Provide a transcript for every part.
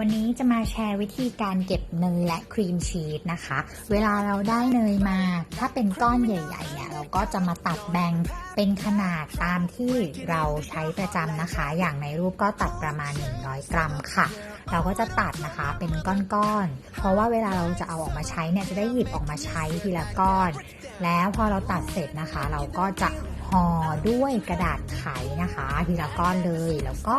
วันนี้จะมาแชร์วิธีการเก็บเนยและครีมชีสนะคะ เวลาเราได้เนยมา ถ้าเป็นก้อนใหญ่ๆเนี่ยเราก็จะมาตัดแบ่งเป็นขนาดตามที่เราใช้ประจำนะคะ อย่างในรูปก็ตัดประมาณ 100 กรัมค่ะ เราก็จะตัดนะคะเป็นก้อนๆ เพราะว่าเวลาเราจะเอาออกมาใช้เนี่ยจะได้หยิบออกมาใช้ทีละก้อน แล้วพอเราตัดเสร็จนะคะ เราก็จะ ห่อด้วยกระดาษไขนะคะทีละก้อนเลย แล้วก็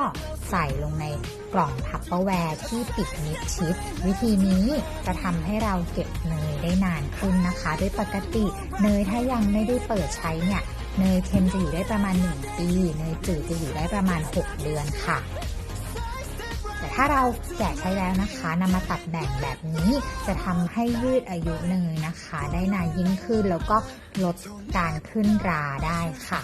ใส่ลงในกล่องทัพเปอร์แวร์ที่ปิดมิดชิด วิธีนี้จะทำให้เราเก็บเนยได้นานขึ้นนะคะ โดยปกติเนยถ้ายังไม่ได้เปิดใช้เนี่ยเนยเค็มจะอยู่ได้ประมาณ 1 ปี เนยจืดจะอยู่ได้ประมาณ 6 เดือนค่ะ ถ้าเราแกะใช้แล้วนะคะนำมาตัดแบ่งแบบนี้จะทำให้ยืดอายุเนยนะคะ ได้นานยิ่งขึ้นแล้วก็ลดการขึ้นราได้ค่ะ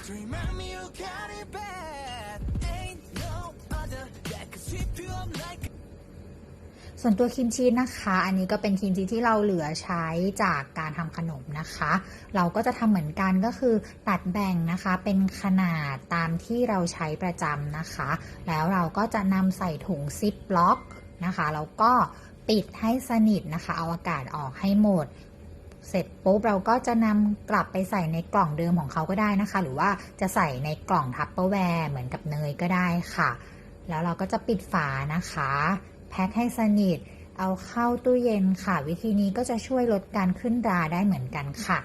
ส่วนตัวครีมชีสนะคะ อันนี้ก็เป็นครีมชีสที่เราเหลือใช้จากการทำขนมนะคะ เราก็จะทำเหมือนกันก็คือตัดแบ่งนะคะเป็นขนาดตามที่เราใช้ประจำนะคะ แล้วเราก็จะนำใส่ถุงซิปล็อกนะคะแล้วก็ปิดให้สนิทนะคะ เอาอากาศออกให้หมด เสร็จปุ๊บเราก็จะนำกลับไปใส่ในกล่องเดิมของเขาก็ได้นะคะ หรือว่าจะใส่ในกล่องทัปเปอร์แวร์เหมือนกับเนยก็ได้ค่ะ แล้วเราก็จะปิดฝานะคะ แพ็คให้สนิท เอาเข้าตู้เย็นค่ะ วิธีนี้ก็จะช่วยลดการขึ้นราได้เหมือนกันค่ะ